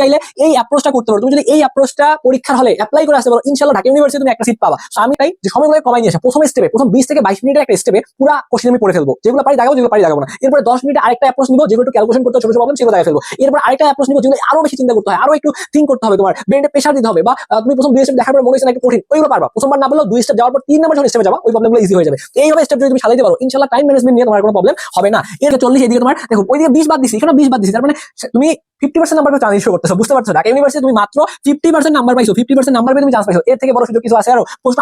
চাইলে এই অ্যাপ্রোচটা করতে পারো। তুমি যদি এই অ্যাপ্রোচটা পরীক্ষার হলে অ্যাপ্লাই করে আসতে পারো ইনশাল্লাহ ঢাকা ইউনিভার্সিটি তুমি একটা সিট পাবা। তো আমি তাই যে সময়গুলো কমাই নিয়ে আসে, প্রথম স্টেপে প্রথম বিশ থেকে বাইশ মিনিটের একটা স্টেপে পুরো কোশ্চেন আমি পড়ে ফেলব। যেগুলো পারি দাগাবো যেগুলো পারি দাগাবো না। এরপরে দশ মিনিটে আরেকটা অ্যাপ্রোচ নিবো, যেগুলো একটু ক্যালকুলেশন করতে ছোট ছোট প্রবলেম সেগুলো দাগাই ফেলব। এরপর আরেকটা অ্যাপ্রোচ নিবো, যেগুলো আরও বেশি চিন্তা করতে হয়, আরও একটু থিঙ্ক করতে হবে তোমার ব্রেনে প্রেশার দিতে হবে, বা তুমি প্রথম দুই স্টেপ দেখার পর মনে হচ্ছে না একটু কঠিন, ওইগুলো পারবা। প্রথমবার না বললেও দুই স্টেপ যাওয়ার পর তিন নম্বর স্টেপে যাবা, ওই প্রবলেমগুলো ইজি হয়ে যাবে। এইভাবে স্টেপ যদি তুমি সাজাইতে পারো ইনশাল্লাহ টাইম ম্যানেজমেন্ট নিয়ে তোমার কোনো প্রবলেম হবে না। এর চল্লিশ, এদিকে তোমার, দেখো, ওইদিকে বিশ বাদ দিছি এখানে বিশ বাদ দিছি, তার মানে তুমি fifty percent number chance issue করতেছো, বুঝতে পারছ? ঢাকা ইউনিভার্সিটি তুমি মাত্র ফিফটি পার্সেন্ট নাম্বার পাইছো ফিফটি পার্সেন্ট নাম্বার পেয়ে তুমি চান্স পাইছো। এর থেকে বড় সুযোগ কিছু আছে আরও। প্রশ্ন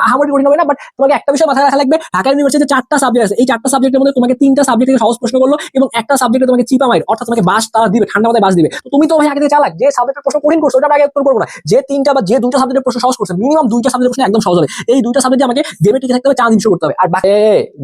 না বাট তোমাকে একটা বিষয় মাথায় রাখা লাগবে, ঢাকা ইউনিভার্সিটিতে চারটা সাবজেক্ট আছে। এই চারটা সাবজেক্টের মধ্যে তোমাকে তিনটা সাবজেক্ট থেকে সহজ প্রশ্ন করল, এবং একটা সাবজেক্টে তোমাকে চিপা মাইর, অর্থাৎ তোমাকে বাস দিবে, ঠান্ডা মাথায় বাস দিবে। তুমি তো ভাই আগে চালাক, যে সাবজেক্টের প্রশ্ন কঠিন করছ, ওটা আগে উত্তর করব না। যে তিনটা বা যে দুটো সাবজেক্টের প্রশ্ন সহজ করছে মিনিমাম দুইটা সাবজেক্টের প্রশ্ন একদম সহজ হবে। এই দুইটা সাবজেক্টে আমাকে গেমে টিকে থাকতে হবে চান্স ইস্যু করতে হবে। আর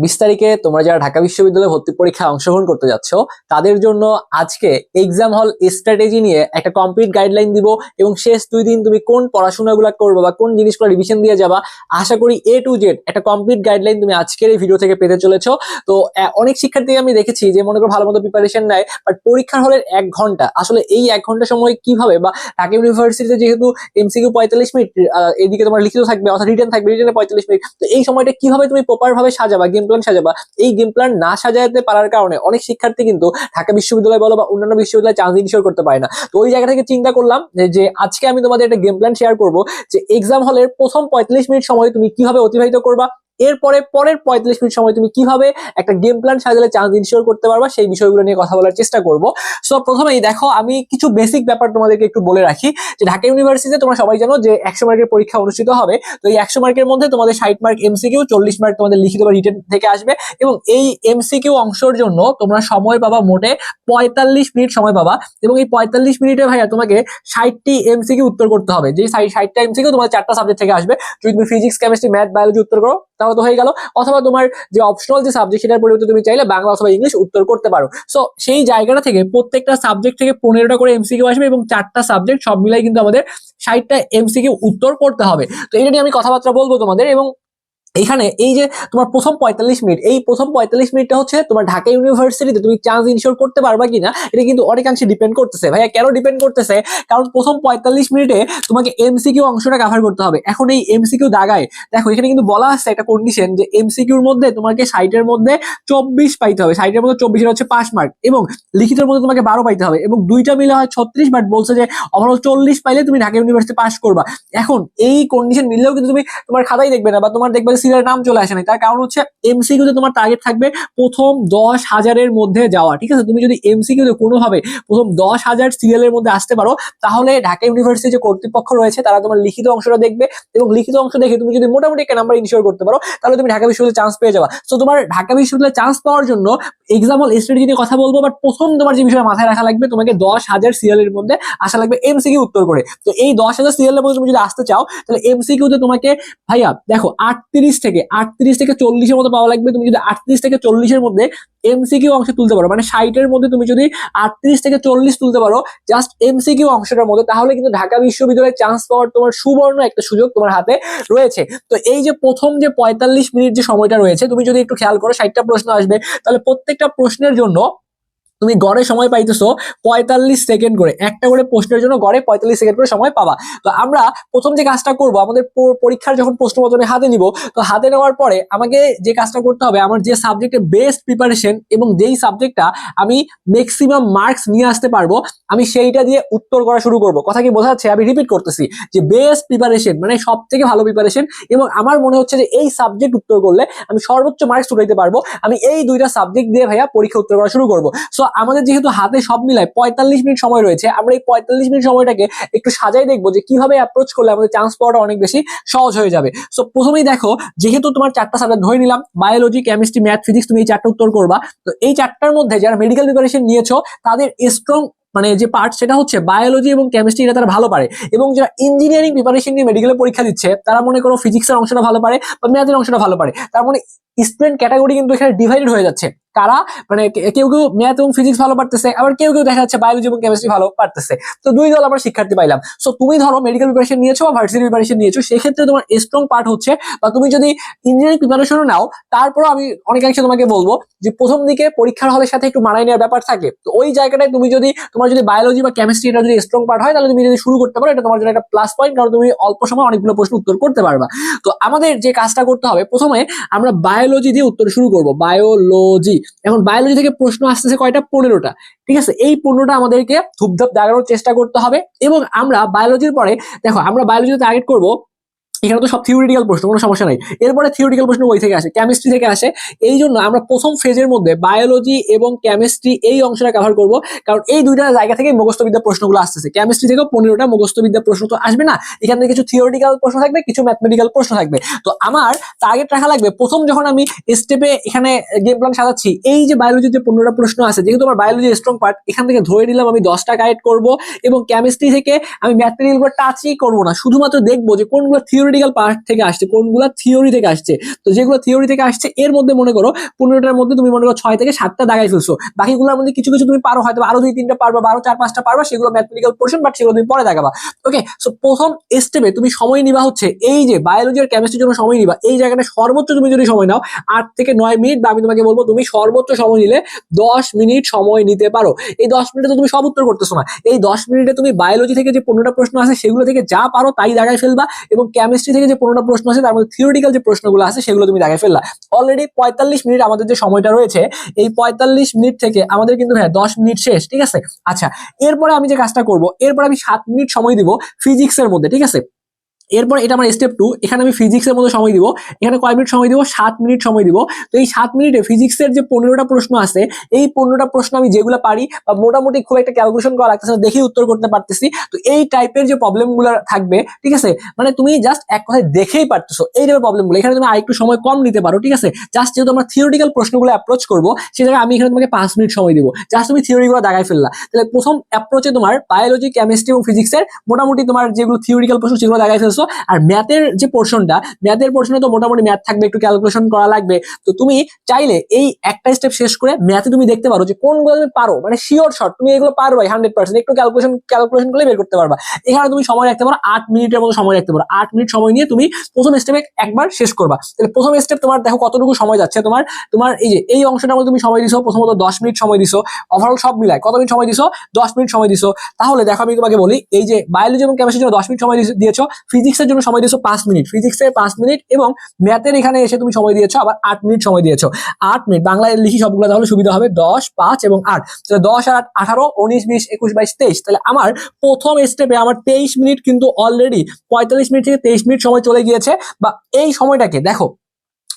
বিশ তারিখে তোমরা যারা ঢাকা বিশ্ববিদ্যালয়ে ভর্তি পরীক্ষায় অংশগ্রহণ করতে যাচ্ছ, তাদের জন্য আজকে এক্সাম হল স্ট্র্যাটেজি নিয়ে একটা কমপ্লিট গাইডলাইন দিব এবং শেষ দুই দিন তুমি কোন পড়াশোনাগুলো করবে বা কোন জিনিসগুলো রিভিশন দিয়ে যাবা, আশা করি এ টু জেড একটা কমপ্লিট গাইডলাইন তুমি আজকের এই ভিডিও থেকে পেতে চলেছো। তো অনেক শিক্ষার্থী আমি দেখেছি যে মনে করো ভালো মতো প্রিপারেশন নেয় বাট পরীক্ষার হলের এক ঘণ্টা, আসলে এই এক ঘণ্টা সময় কীভাবে বা ঢাকা ইউনিভার্সিটিতে যেহেতু এমসিকিউ পঁয়তাল্লিশ মিনিট এদিকে তোমার লিখিত থাকবে অর্থাৎ রিটার্ন থাকবে রিটার্নে পঁয়তাল্লিশ মিনিট, তো এই সময়টা কীভাবে তুমি প্রপার ভাবে সাজাবা গেম প্ল্যান সাজাবা, এই গেম প্ল্যান না সাজাতে পারার কারণে অনেক শিক্ষার্থী কিন্তু ঢাকা বিশ্ববিদ্যালয় বলো বা অন্যান্য বিশ্ববিদ্যালয়ে চান্স ইনশিওর করতে পারে না। তো ওই জায়গা থেকে চিন্তা করলাম যে আজকে আমি তোমাদের একটা গেম প্ল্যান শেয়ার করব যে এক্সাম হলের প্রথম পঁয়তাল্লিশ মিনিট সময় তুমি কীভাবে অতিবাহিত করবা এরপরে পরের পঁয়তাল্লিশ মিনিট সময় তুমি কীভাবে একটা গেম প্ল্যান সাজালে চান্স ইনশিওর করতে পারবা, সেই বিষয়গুলো নিয়ে কথা বলার চেষ্টা করব। সো প্রথমেই দেখো, আমি কিছু বেসিক ব্যাপার তোমাদেরকে একটু বলে রাখি, যে ঢাকা ইউনিভার্সিটিতে তোমরা সবাই জানো যে একশো মার্কের পরীক্ষা অনুষ্ঠিত হবে। তো এই একশো মার্কের মধ্যে তোমাদের ষাট মার্ক এমসিকিউ চল্লিশ মার্ক তোমাদের লিখিত বা রিটেন থেকে আসবে এবং এই এমসিকিউ অংশের জন্য তোমরা সময় পাবা মোটে পঁয়তাল্লিশ মিনিট সময় পাবা এবং এই পঁয়তাল্লিশ মিনিটে ভাইয়া তোমাকে ষাটটি এমসিকিউ উত্তর করতে হবে। যে ষাটটা এমসিকিউ তোমার চারটা সাবজেক্ট থেকে আসবে। যদি তুমি ফিজিক্স কেমিস্ট্রি ম্যাথ বায়োলজি উত্তর করো তাহলে তো হয়ে গেল। অথবা তোমার যে অপশনাল যে সাবজেক্ট সেটার পরিবর্তে তুমি চাইলে বাংলা অথবা ইংলিশ উত্তর করতে পারো। সো সেই জায়গাটা থেকে প্রত্যেকটা সাবজেক্ট থেকে পনেরোটা করে এমসিকিউ আসবে এবং চারটা সাবজেক্ট সব মিলাই কিন্তু আমাদের ষাটটা এমসিকিউ উত্তর করতে হবে। তো এটা নিয়ে আমি কথাবার্তা বলব তোমাদের এবং এইখানে এই যে তোমার প্রথম পঁয়তাল্লিশ মিনিট, এই প্রথম পঁয়তাল্লিশ মিনিটটা হচ্ছে তোমার ঢাকা ইউনিভার্সিটিতে তুমি চান্স ইনশিওর করতে পারবা কিনা, এটা কিন্তু অনেকাংশে ডিপেন্ড করতেছে। ভাইয়া, কেন ডিপেন্ড করতেছে? কারণ প্রথম পঁয়তাল্লিশ মিনিটে তোমাকে এমসিকিউ অংশটা কাভার করতে হবে। এখন এই এমসিকিউ দাগায়, দেখো এখানে কিন্তু বলা আছে একটা কন্ডিশন যে এমসিকিউর মধ্যে তোমাকে সাইটের মধ্যে চব্বিশ পাইতে হবে। সাইটের মধ্যে চব্বিশের হচ্ছে পাঁচ মার্ক এবং লিখিতের মধ্যে তোমাকে বারো পাইতে হবে এবং দুইটা মিলে হয় ছত্রিশ বাট বলছে যে ওভারঅল চল্লিশ পাইলে তুমি ঢাকা ইউনিভার্সিটি পাস করবা। এখন এই কন্ডিশন মিললেও কিন্তু তুমি তোমার খাতাই দেখবে না বা তোমার দেখবে সিরিয়াল নাম চলে আসে না তার কারণ হচ্ছে এমসিকিউতে তোমার টার্গেট থাকবে প্রথম দশ হাজারের মধ্যে যাওয়া, ঠিক আছে? তুমি যদি এমসিকিউতে কোনোভাবে প্রথম দশ হাজার সিরিয়ালের মধ্যে আসতে পারো, তাহলে ঢাকা ইউনিভার্সিটি যে কর্তৃপক্ষ রয়েছে, তারা তোমার লিখিত অংশটা দেখবে এবং লিখিত অংশ দেখে তুমি যদি মোটামুটি একটা নাম্বার ইনশিওর করতে পারো, তাহলে তুমি ঢাকা বিশ্ববিদ্যালয়ে চান্স পেয়ে যাবা। তো তোমার ঢাকা বিশ্ববিদ্যালয়ে চান্স পাওয়ার জন্য এক্সাম্পল স্ট্র্যাটেজি নিয়ে কথা বলব বাট প্রথম তোমার যে বিষয় মাথায় রাখা লাগবে, তোমাকে দশ হাজার সিরিয়ালের মধ্যে আসা লাগবে এমসিকিউ উত্তর করে। তো এই দশ হাজার সিরিয়ালের মধ্যে তুমি যদি আসতে চাও, তাহলে এমসিকিউতে তোমাকে, ভাইয়া, দেখো, আটত্রিশ থেকে আটত্রিশ থেকে চল্লিশের মতো পাওয়া লাগবে। তুমি যদি আটত্রিশ থেকে চল্লিশের মধ্যে এমসিকিউ অংশ তুলতে পারো মানে ষাটের মধ্যে তুমি যদি আটত্রিশ থেকে চল্লিশ তুলতে পারো জাস্ট এমসিকিউ অংশটার মধ্যে, তাহলে কিন্তু ঢাকা বিশ্ববিদ্যালয়ে চান্স পাওয়ার তোমার সুবর্ণ একটা সুযোগ তোমার হাতে রয়েছে। তো এই যে প্রথম যে পঁয়তাল্লিশ মিনিট যে সময়টা রয়েছে, তুমি যদি একটু খেয়াল করো, ষাটটা প্রশ্ন আসবে, তাহলে প্রত্যেকটা প্রশ্নের জন্য তুমি গড়ে সময় পাইতেছো পঁয়তাল্লিশ সেকেন্ড করে। একটা করে প্রশ্নের জন্য গড়ে পঁয়তাল্লিশ সেকেন্ড করে সময় পাবা। তো আমরা প্রথম যে কাজটা করব, আমাদের পরীক্ষার যখন প্রশ্নপত্র হাতে নিব, তো হাতে নেওয়ার পরে আমাকে যে কাজটা করতে হবে, আমার যে সাবজেক্টে বেস্ট প্রিপারেশন এবং যেই সাবজেক্টটা আমি ম্যাক্সিমাম মার্কস নিয়ে আসতে পারব, আমি সেইটা দিয়ে উত্তর করা শুরু করব। কথা কি বোঝাচ্ছে আমি রিপিট করতেছি যে বেস্ট প্রিপারেশন মানে সব থেকে ভালো প্রিপারেশন এবং আমার মনে হচ্ছে যে এই সাবজেক্ট উত্তর করলে আমি সর্বোচ্চ মার্কস উঠাইতে পারব। আমি এই দুইটা সাবজেক্ট দিয়ে ভাইয়া পরীক্ষা উত্তর করা শুরু করব। সো আমাদের যেহেতু হাতে সব মিলায় পঁয়তাল্লিশ মিনিট সময় রয়েছে, আমরা এই পঁয়তাল্লিশ মিনিট সময়টাকে একটু সাজাই দেখব যে কীভাবে অ্যাপ্রোচ করলে আমাদের চান্স পাওয়াটা অনেক বেশি সহজ হয়ে যাবে। সো প্রথমেই দেখো, যেহেতু তোমার চারটা সাবজেক্ট ধরে নিলাম বায়োলজি কেমিস্ট্রি ম্যাথ ফিজিক্স তুমি এই চারটা উত্তর করবা। তো এই চারটার মধ্যে যারা মেডিকেল প্রিপারেশন নিয়েছো, তাদের স্ট্রং মানে যে পার্ট সেটা হচ্ছে বায়োলজি এবং কেমিস্ট্রি এটা তারা ভালো পারে। এবং যারা ইঞ্জিনিয়ারিং প্রিপারেশন নিয়ে মেডিকেলের পরীক্ষা দিচ্ছে, তারা মনে করো ফিজিক্সের অংশটা ভালো পারে বা ম্যাথের অংশটা ভালো পারে। তার মানে স্টুডেন্ট ক্যাটাগরি কিন্তু এখানে ডিভাইডেড হয়ে যাচ্ছে। কারা? মানে কেউ কেউ ম্যাথ এবং ফিজিক্স ভালো পারতেছে, আবার কেউ কেউ দেখা যাচ্ছে বায়োলজি এবং কেমিস্ট্রি ভালো পারতেছে। তো দুই দল আমরা শিক্ষার্থী পাইলাম। সো তুমি ধরো মেডিকেল প্রিপারেশন নিয়েছো বা ভার্সিটি প্রিপারেশন নিয়েছো, সেক্ষেত্রে তোমার স্ট্রং পার্ট হচ্ছে বা তুমি যদি ইঞ্জিনিয়ারিং প্রিপারেশনও নাও, তারপরও আমি অনেকাংশে তোমাকে বলব যে প্রথম দিকে পরীক্ষার হলের সাথে একটু মানায় নেওয়ার ব্যাপার থাকে। তো ওই জায়গাটায় তুমি যদি, তোমার যদি বায়োলজি বা কেমিস্ট্রি এটা যদি স্ট্রং পার্ট হয়, তাহলে তুমি যদি শুরু করতে পারো, এটা তোমার জন্য একটা প্লাস পয়েন্ট কারণ তুমি অল্প সময় অনেকগুলো প্রশ্ন উত্তর করতে পারবা। তো আমাদের যে কাজটা করতে হবে, প্রথমে আমরা বায়োলজি দিয়ে উত্তর শুরু করব। বায়োলজি এখন বায়োলজি থেকে প্রশ্ন আসতেছে কয়টা? পনেরোটা। ঠিক আছে? এই পনেরোটা আমাদেরকে ধূপধাপ দাঁড়ানোর চেষ্টা করতে হবে এবং আমরা বায়োলজির পরে, দেখো, আমরা বায়োলজিতে টার্গেট করব এখানে তো সব থিওরিটিক্যাল প্রশ্ন, কোনো সমস্যা নাই। এরপরে থিওরিটিক্যাল প্রশ্ন ওই থেকে আসে কেমিস্ট্রি থেকে আসে। এই জন্য আমরা প্রথম ফেজের মধ্যে বায়োলজি এবং কেমিস্ট্রি এই অংশটা কভার করব, কারণ এই দুইটা জায়গা থেকে মুখস্থবিদ্যা প্রশ্নগুলো আসতেছে। কেমিস্ট্রি থেকেও পনেরোটা মুখস্থবিদ্যা প্রশ্ন তো আসবে না। এখান থেকে কিছু থিওরিটিক্যাল প্রশ্ন থাকবে, কিছু ম্যাথমেটিক্যাল প্রশ্ন থাকবে। তো আমার টার্গেট রাখা লাগবে, প্রথম যখন আমি স্টেপে এখানে গেম প্ল্যান সাজাচ্ছি, এই যে বায়োলজির যে পনেরোটা প্রশ্ন আছে, যেহেতু আমার বায়োলজি স্ট্রং পার্ট এখান থেকে ধরে নিলাম আমি দশটা গাইড করব এবং কেমিস্ট্রি থেকে আমি ম্যাথমেটিক্যাল টাচই করব না। শুধুমাত্র দেখব যে কোনগুলো থিওরিটিক্যাল পার্ট থেকে আসছে, কোনগুলো থিওরি থেকে আসছে। তো যেগুলো থিওরি থেকে আসছে, এর মধ্যে মনে করো পনেরোটার মধ্যে তুমি মনে করো ছয় থেকে সাতটা দাগাই ফেলছো। বাকিগুলোর মধ্যে কিছু কিছু তুমি পারো, হয়তো আরও দুই তিনটা পারবা বারো চার পাঁচটা পারবা, সেগুলো ম্যাথমেটিক্যাল পোর্শন বাট সেগুলো তুমি পরে দেখাবা। ওকে সো প্রথম স্টেপে তুমি সময় নিবা হচ্ছে এই যে বায়োলজি আর কেমিস্ট্রির জন্য সময় নিবা। এই জায়গাটা সর্বোচ্চ তুমি যদি সময় নাও, আট থেকে নয় মিনিট, বা আমি তোমাকে বলব তুমি সর্বোচ্চ সময় নিলে দশ মিনিট সময় নিতে পারো। এই দশ মিনিটে তো তুমি সব উত্তর করতেছো না। এই দশ মিনিটে তুমি বায়োলজি থেকে যে পনেরোটা প্রশ্ন আছে, সেগুলো থেকে যা পারো তাই দাগায় ফেলবা এবং কেমিস্ট্রি থেকে যে পনেরোটা প্রশ্ন আছে তার মধ্যে থিওরিটিক্যাল যে প্রশ্নগুলো আছে সেগুলো তুমি দেখে ফেললা। অলরেডি পঁয়তাল্লিশ মিনিট আমাদের যে সময়টা রয়েছে, এই পঁয়তাল্লিশ মিনিট থেকে আমাদের কিন্তু হ্যাঁ দশ মিনিট শেষ, ঠিক আছে? আচ্ছা এরপরে আমি যে কাজটা করব, এরপরে আমি সাত মিনিট সময় দিব ফিজিক্সের মধ্যে, ঠিক আছে? এরপর এটা আমার স্টেপ টু এখানে আমি ফিজিক্সের মধ্যে সময় দিব। এখানে কয় মিনিট সময় দিব? সাত মিনিট সময় দিব। তো এই সাত মিনিটে ফিজিক্সের যে পনেরোটা প্রশ্ন আছে, এই পনেরোটা প্রশ্ন আমি যেগুলো পারি বা মোটামুটি খুব একটা ক্যালকুলেশন করা লাগতেছে দেখেই উত্তর করতে পারতেছি। তো এই টাইপের যে প্রবলেমগুলো থাকবে, ঠিক আছে? মানে তুমি জাস্ট এক কথায় দেখেই পারতেছো এই টাইপের প্রবলেমগুলো এখানে তুমি আরেকটু সময় কম নিতে পারো, ঠিক আছে? জাস্ট যেহেতু আমরা থিওরিটিক্যাল প্রশ্নগুলো অ্যাপ্রোচ করব, সে জায়গায় আমি এখানে তোমাকে পাঁচ মিনিট সময় দিব। জাস্ট তুমি থিওরিগুলো দাগাই ফেললা। তাহলে প্রথম অ্যাপ্রোচে তোমার বায়োলজি কেমিস্ট্রি এবং ফিজিক্সের মোটামুটি তোমার যেগুলো থিওরিক্যাল প্রশ্ন সেগুলো দাগাই ফেলছো। আর ম্যাথের যে পোর্শনটা ম্যাথের পোর্শনে তো মোটামুটি ম্যাথ থাকবে, একটু ক্যালকুলেশন করা লাগবে। তো তুমি চাইলে এই একটা স্টেপ শেষ করে ম্যাথে তুমি দেখতে পারো যে কোনগুলো তুমি পারো। মানে শিওর শর্ট তুমি এগুলো পারো হান্ড্রেড পার্সেন্ট একটু ক্যালকুলেশন ক্যালকুলেশন করলে বের করতে পারবা। এখানে তুমি সময় রাখতে পারো আট মিনিটের মতো সময় রাখতে পারো। আট মিনিট সময় নিয়ে তুমি প্রথম স্টেপে একবার শেষ করবা। তাহলে প্রথম স্টেপ তোমার দেখো কতটুকু সময় যাচ্ছে। তোমার তোমার এই যে, এই অংশটার মধ্যে তুমি সময় দিছো, প্রথমত দশ মিনিট সময় দিছো। ওভারঅল সব মিলায় কত মিনিট সময় দিছো? দশ মিনিট সময় দিছো। তাহলে দেখো আমি তোমাকে বলি, এই যে বায়োলজি এবং কেমিস্ট্রির জন্য দশ মিনিট সময় দিয়েছো- দিয়েছ। ফিজিক্সের জন্য সময় দিয়েছ পাঁচ মিনিট। ফিজিক্সের পাঁচ মিনিট এবং ম্যাথের এখানে এসে তুমি সময় দিয়েছ, আবার আট মিনিট সময় দিয়েছ। আট মিনিট। বাংলায় লিখি সবগুলো তাহলে সুবিধা হবে দশ, পাঁচ এবং আট। তাহলে দশ আর আট আঠারো, উনিশ, বিশ, একুশ, বাইশ, তেইশ। তাহলে আমার প্রথম স্টেপে আমার তেইশ মিনিট কিন্তু অলরেডি পঁয়তাল্লিশ মিনিট থেকে তেইশ মিনিট সময় চলে গিয়েছে। বা এই সময়টাকে, দেখো,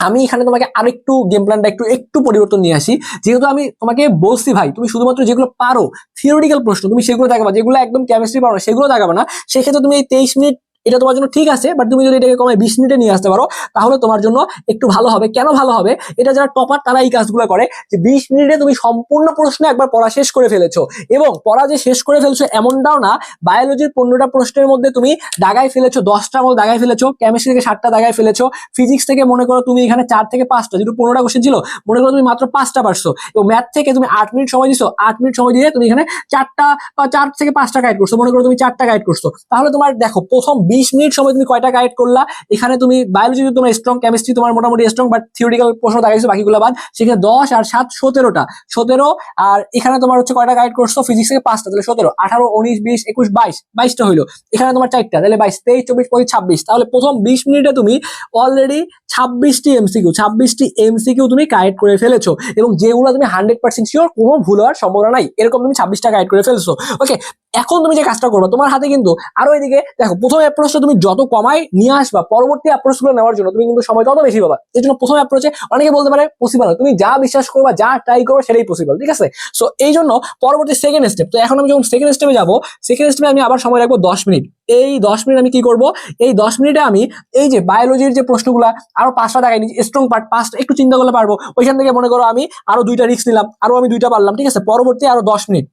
আমি এখানে তোমাকে আরেকটু গেম প্ল্যানটা একটু একটু পরিবর্তন নিয়ে আসি। যেহেতু আমি তোমাকে বলছি ভাই, তুমি শুধুমাত্র যেগুলো পারো থিওরিটিক্যাল প্রশ্ন, তুমি সেগুলো দেখাবা, যেগুলো একদম কেমিস্ট্রি পারো না, সেগুলো দেখাবা না, সেক্ষেত্রে তুমি এই তেইশ মিনিট এটা তোমার জন্য ঠিক আছে বাট তুমি যদি এটাকে কমে বিশ মিনিটে নিয়ে আসতে পারো, তাহলে তোমার জন্য একটু ভালো হবে। কেন ভালো হবে? এটা যারা টপার তারা এই কাজগুলো করে যে বিশ মিনিটে তুমি সম্পূর্ণ প্রশ্ন একবার পড়া শেষ করে ফেলেছো এবং পড়া যে শেষ করে ফেলছো এমনটাও না বায়োলজির পনেরোটা প্রশ্নের মধ্যে তুমি দাগায় ফেলেছো দশটার মতো দাগায় ফেলেছো কেমিস্ট্রি থেকে সাতটা দাগায় ফেলেছো ফিজিক্স থেকে মনে করো তুমি এখানে চার থেকে পাঁচটা, যেহেতু পনেরোটা কোশ্চেন ছিল, মনে করো তুমি মাত্র পাঁচটা পারছ, এবং ম্যাথ থেকে তুমি আট মিনিট সময় দিছো, আট মিনিট সময় দিয়ে তুমি এখানে চারটা বা চার থেকে পাঁচটা গাইড করছ, মনে করো তুমি চারটা গাইড করছ। তাহলে তোমার দেখো, প্রথম বিশ মিনিট সময় তুমি কয়টা গাইড করলা? এখানে তুমি বায়োলজি তোমার স্ট্রং কেমিস্ট্রি তোমার মোটামুটি স্ট্রং বাট থিওরিটিক্যাল প্রশ্ন দেখাইছো, বাকিগুলো বাদ। সেখানে দশ আর সাত সতেরোটা। সতেরো আর এখানে তোমার হচ্ছে কয়টা গাইড করছ? ফিজিক্স থেকে পাঁচটা, তাহলে সতেরো। আঠারো, উনিশ, বিশ, একুশ, বাইশ। বাইশটা হইল। এখানে তোমার চারটা, তাহলে বাইশ, তেইশ, চব্বিশ, পঁচিশ, ছাব্বিশ। তাহলে প্রথম বিশ মিনিটে তুমি অলরেডি ছাব্বিশটি এমসিকিউ ছাব্বিশটি এমসিকিউ তুমি গাইড করে ফেলেছো। এবং যেগুলো তুমি হান্ড্রেড পার্সেন্ট শিওর কোনো ভুল হওয়ার সম্ভাবনা নাই। এরকম তুমি ছাব্বিশটা গাইড করে ফেলছো। ওকে এখন তুমি যে কাজটা করবে, তোমার হাতে কিন্তু আরও এদিকে দেখো, প্রথম অ্যাপ্রোচটা তুমি যত কমাই নিয়ে আসবা, পরবর্তী অ্যাপ্রোচগুলো নেওয়ার জন্য তুমি কিন্তু সময় তত বেশি পাবা। এই জন্য প্রথম অ্যাপ্রোচে অনেকে বলতে পারে পসিবল তুমি যা বিশ্বাস করবা, যা ট্রাই করবে সেটাই পসিবল ঠিক আছে? সো এই জন্য পরবর্তী সেকেন্ড স্টেপ তো এখন আমি যখন সেকেন্ড স্টেপে যাব সেকেন্ড স্টেপে আমি আবার সময় রাখব দশ মিনিট। এই দশ মিনিট আমি কি করব? এই দশ মিনিটে আমি এই যে বায়োলজির যে প্রশ্নগুলো, আরও পাঁচটা দেখাই স্ট্রং পার্ট পাঁচটা, একটু চিন্তা করলে পারব। ওইখান থেকে মনে করো আমি আরও দুইটা রিস্ক নিলাম, আরও আমি দুইটা পারলাম, ঠিক আছে? পরবর্তী আরও দশ মিনিট।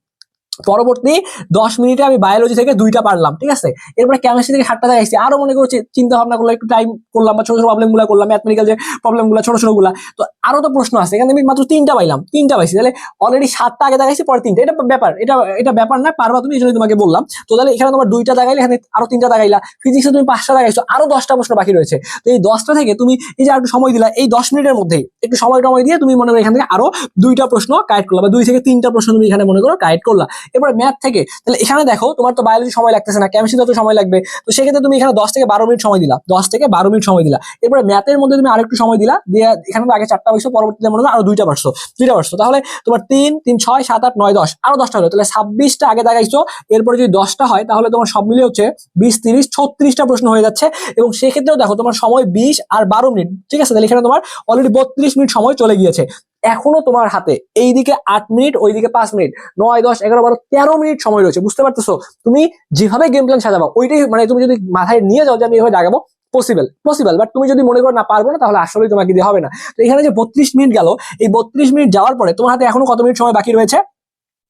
পরবর্তী দশ মিনিটে আমি বায়োলজি থেকে দুইটা পারলাম, ঠিক আছে? এরপরে কেমিস্ট্রি থেকে সাতটা দেখাইছি আরও মনে করছি চিন্তা ভাবনা করলাম একটু টাইম করলাম বা ছোট ছোট প্রবলেমগুলো করলাম ম্যাথমেটিক্যাল যে প্রবলেমগুলো ছোট ছোটগুলা তো আরও তো প্রশ্ন আছে, এখানে আমি মাত্র তিনটা পাইলাম, তিনটা পাইছি। তাহলে অলরেডি সাতটা আগে দেখাইছি, পরে তিনটা। এটা ব্যাপার, এটা এটা ব্যাপার না, পারবা তুমি এই জন্য তোমাকে বললাম। তো তাহলে এখানে তোমার দুইটা দেখাইলে, এখানে আরও তিনটা দেখাইলা। ফিজিক্সে তুমি পাঁচটা দেখাইছো, আরও দশটা প্রশ্ন বাকি রয়েছে। তো এই দশটা থেকে তুমি এই যে একটু সময় দিলা, এই দশ মিনিটের মধ্যেই একটু সময় টময় দিয়ে তুমি মনে করো এখান থেকে আরও দুইটা প্রশ্ন কারেক্ট করলা, বা দুই থেকে তিনটা প্রশ্ন তুমি এখানে মনে করো কারেক্ট করলা। এরপরে ম্যাথ থেকে, তাহলে এখানে দেখো তোমার তো বায়োলজি সময় লাগতেছে না কেমিস্ট্রিতে তো সময় লাগবে, তো সেক্ষেত্রে তুমি এখানে দশ থেকে বারো মিনিট সময় দিলা, দশ থেকে বারো মিনিট সময় দিলা। এরপরে ম্যাথের মধ্যে তুমি আরেকটু সময় দিলা, দিয়ে এখানে আগে চারটা পাইছো পরবর্তীতে মনে করো আরও দুইটা পারছ দুইটা পারছ তাহলে তোমার তিন তিন, ছয়, সাত, আট, নয়, দশ, আরও দশটা হলো। তাহলে ছাব্বিশটা আগে দেখাইছো, এরপরে যদি দশটা হয়, তাহলে তোমার সব মিলিয়ে হচ্ছে বিশ, তিরিশ, ছত্রিশটা প্রশ্ন হয়ে যাচ্ছে, এবং সেক্ষেত্রেও দেখো তোমার সময় বিশ আর বারো মিনিট, ঠিক আছে? তাহলে এখানে তোমার অলরেডি বত্রিশ মিনিট সময় চলে গিয়েছে। এখনও তোমার হাতে। এইদিকে আট মিনিট, ওইদিকে পাঁচ মিনিট। নয়, দশ, এগারো, বারো, তেরো মিনিট সময় রয়েছে, বুঝতে পারতেছো? তুমি যেভাবে গেম প্ল্যান সাজাবা, ওইটাই মানে তুমি যদি মাথায় নিয়ে যাও যে আমি এভাবে দাগাবো পসিবল পসিবল বাট তুমি যদি মনে করো না, পারব না, তাহলে আসলেই তোমাকে দিয়ে হবে না। তো এখানে যে বত্রিশ মিনিট গেল, এই বত্রিশ মিনিট যাওয়ার পরে তোমার হাতে এখনও কত মিনিট সময় বাকি রয়েছে?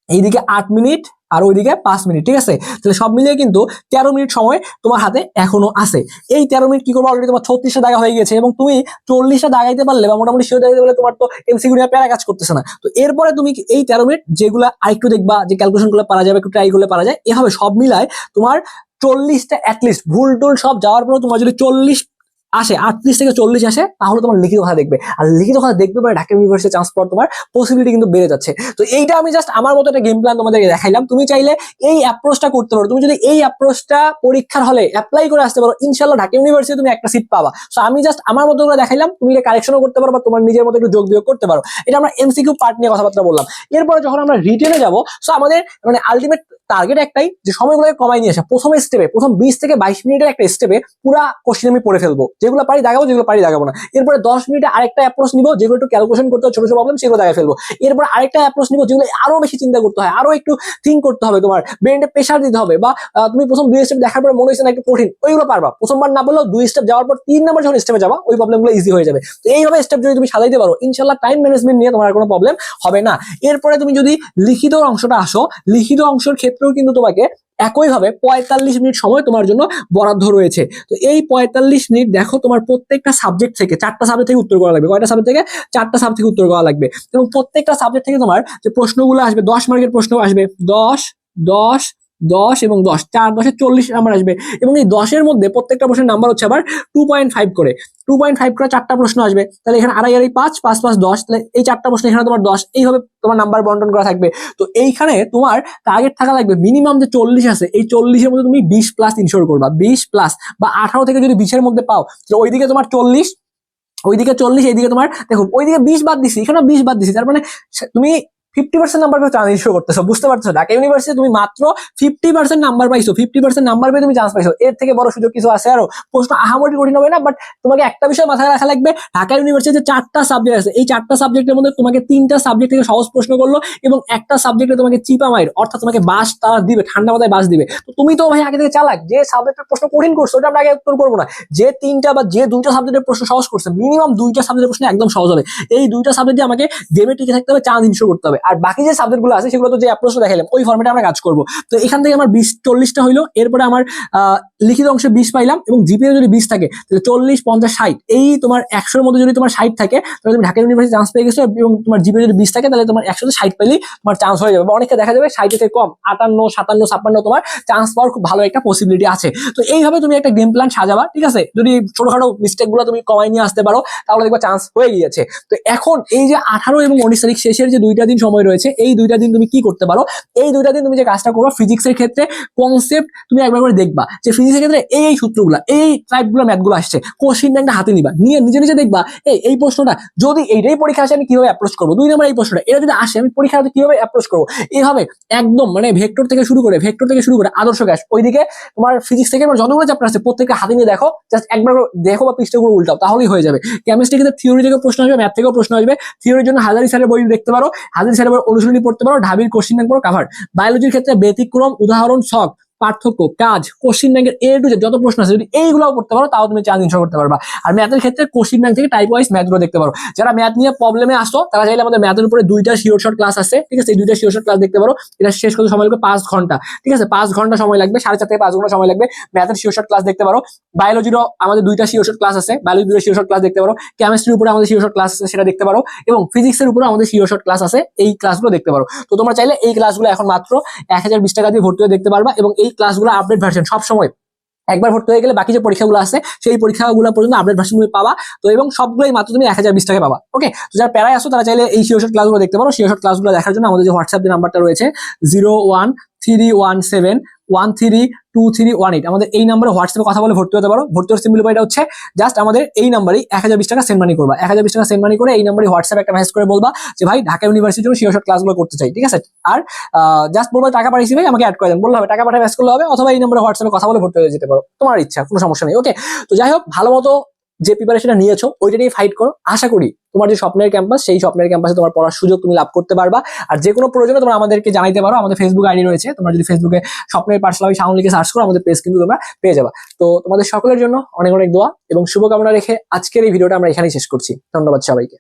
এইদিকে আট মিনিট আর ওইদিকে পাঁচ মিনিট, ঠিক আছে? তাহলে সব মিলিয়ে কিন্তু তেরো মিনিট সময় তোমার হাতে এখনও আছে। এই তেরো মিনিট কি করব? অলরেডি তোমার ছত্রিশটা দাগা হয়ে গেছে এবং তুমি চল্লিশটা দাগাইতে পারলে বা মোটামুটি সেও দাগাইতে পারলে তোমার তো এমসিকিউ নিয়ে প্যারা কাজ করতেছে না। তো এরপরে তুমি এই তেরো মিনিট যেগুলো আরেকটু দেখবা, যে ক্যালকুলেশনগুলো পারা যাবে একটু ট্রাই করলে পারা যায়, এভাবে সব মিলায় তোমার চল্লিশটা অ্যাটলিস্ট ভুল টুল সব যাওয়ার পরে তোমার যদি চল্লিশ আসে, আটত্রিশ থেকে চল্লিশ আসে, তাহলে তোমার লিখিত কথা দেখবে। আর লিখিত কথা দেখবে মানে ঢাকা ইউনিভার্সিটি চান্স পাওয়ার তোমার পসিবিলিটি কিন্তু বেড়ে যাচ্ছে। তো এইটা আমি জাস্ট আমার মতো একটা গেম প্ল্যান তোমাদেরকে দেখাইলাম। তুমি চাইলে এই অ্যাপ্রোচটা করতে পারো। তুমি যদি এই অ্যাপ্রোচটা পরীক্ষার হলে অ্যাপ্লাই করে আসতে পারো ইনশাল্লাহ ঢাকা ইউনিভার্সিটি তুমি একটা সিট পাবা। সো আমি জাস্ট আমার মতো করে দেখাইলাম। তুমি কারেকশনও করতে পারো বা তোমার নিজের মতো একটু যোগ বিয়োগ করতে পারো। এটা আমরা এমসিকিউ পার্ট নিয়ে কথাবার্তা বললাম। এরপরে যখন আমরা রিটেনে যাব সো আমাদের মানে আলটিমেট টার্গেট একটাই যে সময়গুলোকে কমাই নিয়ে আসা। প্রথম স্টেপে প্রথম বিশ থেকে বাইশ মিনিটের একটা স্টেপে পুরা কোশ্চেন আমি পড়ে ফেলব। যেগুলো পারি দাগাবো যেগুলো পারি দাগাবো না। এরপরে দশ মিনিটে আরেকটা অ্যাপ্রোচ নিবো, যেগুলো একটু ক্যালকুলেশন করতে হয় ছোট ছোট প্রবলেম সেগুলো দাগাই ফেলব। এরপর আরেকটা অ্যাপ্রোচ নিবো, যেগুলো আরও বেশি চিন্তা করতে হয়, আরও একটু থিঙ্ক করতে হবে তোমার। ব্রেনটা প্রেশার দিতে হবে বা তুমি প্রথম দুই স্টেপ দেখার পরে মনে হয়েছে না একটু কঠিন, ওইগুলো পারবা। প্রথমবার না বললেও দুই স্টেপ যাওয়ার পর তিন নম্বর যখন স্টেপে যাবা, ওই প্রবলেমগুলো ইজি হয়ে যাবে। তো এইভাবে স্টেপ যদি তুমি সাজাইতে পারো ইনশাল্লাহ টাইম ম্যানেজমেন্ট নিয়ে তোমার কোনো প্রবলেম হবে না। এরপরে তুমি যদি লিখিত অংশটা আসো, লিখিত অংশের ক্ষেত্রেও কিন্তু তোমাকে একইভাবে পঁয়তাল্লিশ মিনিট সময় তোমার জন্য বরাদ্দ রয়েছে। তো এই পঁয়তাল্লিশ মিনিট দেখো তোমার প্রত্যেকটা সাবজেক্ট থেকে চারটা সাবজেক্ট থেকে উত্তর করা লাগবে। কয়টা সাবজেক্ট থেকে? চারটা সাবজেক্ট থেকে উত্তর করা লাগবে। এবং প্রত্যেকটা সাবজেক্ট থেকে তোমার যে প্রশ্নগুলো আসবে, দশ মার্কের প্রশ্ন আসবে। দশ দশ দশ এবং দশ, চার দশে চল্লিশ নাম্বার আসবে। এবং এই দশের মধ্যে প্রত্যেকটা প্রশ্নের নাম্বার হচ্ছে আবার টু পয়েন্ট ফাইভ করে। টু পয়েন্ট ফাইভ করে চারটা প্রশ্ন আসবে। তাহলে এখানে আড়াই আড়াই, পাঁচ পাঁচ পাঁচ, দশ, তাহলে এই চারটা প্রশ্ন এখানে তোমার দশ। এইভাবে তোমার নাম্বার বন্টন করা থাকবে। তো এইখানে তোমার টার্গেট থাকা লাগবে মিনিমাম যে চল্লিশ আছে, এই চল্লিশের মধ্যে তুমি বিশ প্লাস ইনশোর করবা। বিশ প্লাস বা আঠারো থেকে যদি বিশের মধ্যে পাও তো ওইদিকে তোমার চল্লিশ, ওইদিকে চল্লিশ, এইদিকে তোমার, দেখো, ওইদিকে বিশ বাদ দিছি এখানে বিশ বাদ দিছি। তার মানে তুমি ফিফটি পার্সেন্ট নাম্বার পেয়ে চান্স ইস্যু করতেছো, বুঝতে পারছ ঢাকা ইউনিভার্সিটি তুমি মাত্র ফিফটি পার্সেন্ট নাম্বার পাইছো ফিফটি পার্সেন্ট নাম্বার পেয়ে তুমি চান্স পাইছো। এর থেকে বড় সুযোগ কিছু আছে আরও? প্রশ্ন আহামরি কঠিন হবে না বাট তোমাকে একটা বিষয় মাথায় রাখা লাগবে। ঢাকা ইউনিভার্সিটিতে চারটা সাবজেক্ট আছে। এই চারটা সাবজেক্টের মধ্যে তোমাকে তিনটা সাবজেক্ট থেকে সহজ প্রশ্ন করল এবং একটা সাবজেক্টে তোমাকে চিপা মাইর, অর্থাৎ তোমাকে বাস তারা দিবে, ঠান্ডা মাথায় বাস দিবে। তো তুমি তো ভাই আগে থেকে চালাক, যে সাবজেক্টের প্রশ্ন কঠিন করছ, ওটা আমরা আগে উত্তর করব না। যে তিনটা বা যে দুইটা সাবজেক্টের প্রশ্ন সহজ করছে মিনিমাম দুইটা সাবজেক্টের প্রশ্ন একদম সহজ হবে। এই দুইটা সাবজেক্ট দিয়ে আমাকে গেমে টিকে থাকতে হবে চান্স ইনশো করতে হবে। আর বাকি যে সাবজেক্টগুলো আছে সেগুলো তো যে অ্যাপ্রোচ দেখালাম ওই ফর্মেটে আমরা কাজ করব। তো এখান থেকে আমার বিশ চল্লিশটা হইল, এরপরে আমার লিখিত অংশে বিশ পাইলাম এবং জিপিএ যদি বিশ থাকে, তাহলে চল্লিশ, পঞ্চাশ, ষাট, এই তোমার একশোর মধ্যে যদি তোমার ষাট থাকে, তাহলে তুমি ঢাকা ইউনিভার্সিটি চান্স পেয়ে গেছো এবং তোমার জিপিএ যদি বিশ থাকে, তাহলে তোমার একশোতে ষাট পেলেই তোমার চান্স হয়ে যাবে। বা অনেকে দেখা যাবে থেকে কম, আটান্ন, সাতান্ন, ছাপ্পান্ন তোমার চান্স পাওয়ার খুব ভালো একটা পসিবিলিটি আছে। তো এইভাবে তুমি একটা গেম প্ল্যান সাজাবা, ঠিক আছে? যদি ছোটখাটো মিস্টেকগুলো তুমি কমাই নিয়ে আসতে পারো, তাহলে দেখবা চান্স হয়ে গিয়েছে। তো এখন এই যে আঠারো এবং উনিশ তারিখ শেষের যে দুইটা দিন সময় রয়েছে, এই দুইটা দিন তুমি কি করতে পারো? এই দুইটা দিন তুমি যে কাজটা করো ফিজিক্সের ক্ষেত্রে কনসেপ্ট তুমি একবার করে দেখবা যে ফিজিক্সের ক্ষেত্রে এই এই সূত্রগুলো, এই টাইপগুলো ম্যাথগুলো আসছে কোশ্চিন ব্যাংকটা হাতে নিবা, নিয়ে নিজে নিজে দেখবা, এই এই প্রশ্নটা যদি এইটাই পরীক্ষা আসে আমি কীভাবে অ্যাপ্রোচ করব? দুই নম্বর এই প্রশ্নটা, এটা যদি আসে আমি পরীক্ষা কীভাবে অ্যাপ্রোচ করব? এইভাবে একদম মানে ভেক্টর থেকে শুরু করে ভেক্টর থেকে শুরু করে আদর্শ গ্যাস, ওইদিকে তোমার ফিজিক্স থেকে আমার যতগুলো চ্যাপ্টার আছে প্রত্যেকটা হাতে নিয়ে দেখো জাস্ট একবার দেখো বা পৃষ্ঠাগুলো উল্টাও, তাহলেই হয়ে যাবে। কেমিস্ট্রি কিন্তু থিওরি থেকে প্রশ্ন আসবে ম্যাথ থেকেও প্রশ্ন আসবে থিওরির জন্য হাজারি স্যারের বই দেখতে পারো, হাজারি বই অনুশীলনী পড়তে পারো ঢাবির কোশ্চিন ব্যাংক পড়ো কাভার বায়োলজির ক্ষেত্রে ব্যতিক্রম উদাহরণ শখ। পার্থক্য, কাজ কোশ্চিন ব্যাংকের এ টু যত প্রশ্ন আছে, যদি এইগুলো পড়তে পারো, তাও তুমি চান্স ইনশোর করতে পারবা। আর ম্যাথের ক্ষেত্রে কোশ্চিন ব্যাংক থেকে টাইপ ওয়াইজ ম্যাথগুলো দেখতে পারো। যারা ম্যাথ নিয়ে প্রবলেমে আসো, তারা চাইলে আমাদের ম্যাথের উপরে দুইটা শিওর শর্ট ক্লাস আছে, ঠিক আছে? এই দুইটা শিওর শর্ট ক্লাস দেখতে পারো। এটা শেষ করতে সময় লাগবে পাঁচ ঘণ্টা, ঠিক আছে? পাঁচ ঘণ্টা সময় লাগবে, সাড়ে চার থেকে পাঁচ ঘণ্টা সময় লাগবে ম্যাথের শিওর শর্ট ক্লাস দেখতে পারো। বায়োলজিরও আমাদের দুইটা শিওর শর্ট ক্লাস আছে বায়োলজি দুটো শিওর শর্ট ক্লাস দেখতে পারো। কেমিস্ট্রির উপরে আমাদের শিওর শর্ট ক্লাস আছে, সেটা দেখতে পারো। এবং ফিজিক্সের উপরে আমাদের শিওর শর্ট ক্লাস আছে, এই ক্লাসগুলো দেখতে পারো। তো তোমরা চাইলে এই ক্লাসগুলো এখন মাত্র এক হাজার বিশ টাকা দিয়ে ভর্তি হয়ে দেখতে পারবা এবং এই ক্লাসগুলো আপডেট ভার্সন সবসময়। একবার ভর্তি হয়ে গেলে বাকি যে পরীক্ষাগুলো আছে, সেই পরীক্ষাগুলো পর্যন্ত আপডেট ভার্সন তুমি পাবা। তো এবং সবগুলোই মাত্র তুমি এক হাজার বিশ টাকা পাবা। ওকে তো যারা প্যারায় আসো তারা চাইলে এই শিওশট ক্লাসগুলো দেখতে পারো। শিওশট ক্লাসগুলো দেখার জন্য আমাদের যে হোয়াটসঅ্যাপ নাম্বারটা রয়েছে zero one three one seven one three two three one eight আমাদের এই নাম্বারে হোয়াটসঅ্যাপে কথা বলে ভর্তি হতে পারো। ভর্তি হওয়ার সিম্পল উপায়টা হচ্ছে জাস্ট আমাদের এই নাম্বারে এক হাজার বিশ টাকা সেন্ড মানি করবা। এক হাজার বিশ টাকা সেন্ড মানি করে এই নাম্বারে হোয়াটসঅ্যাপে একটা মেসেজ করে বলবা যে, ভাই, ঢাকা ইউনিভার্সিটির জন্য শিওর ক্লাসগুলো করতে চাই। ঠিক আছে? আর জাস্ট বলব, টাকা পাঠিয়েছি ভাই, আমাকে অ্যাড করে দেন। বললে হবে, টাকা পাঠিয়ে মেসেজ করলে হবে। অথবা এই নাম্বারে হোয়াটসঅ্যাপে কথা বলে ভর্তি হয়ে যেতে পারো। তোমার ইচ্ছা, কোনো সমস্যা নেই। ওকে তো যাই হোক, ভালো মতো যে প্রিপারেশনটা নিয়েছো, ওইটা নিয়ে ফাইট করো। আশা করি তোমার যে স্বপ্নের ক্যাম্পাস সেই স্বপ্নের ক্যাম্পাসে তোমার পড়ার সুযোগ তুমি লাভ করতে পারবা। আর যে কোনো প্রয়োজনে তোমরা আমাদেরকে জানাইতে পারো। আমাদের ফেসবুক আইডি রয়েছে। তোমরা যদি ফেসবুকে স্বপ্নের পার্সোনালি সাউন্ড লিখে সার্চ করো, আমাদের পেজ কিন্তু তোমরা পেয়ে যাবা। তো তোমাদের সকলের জন্য অনেক অনেক দোয়া এবং শুভকামনা রেখে আজকের এই ভিডিওটা আমরা এখানেই শেষ করছি। ধন্যবাদ সবাইকে।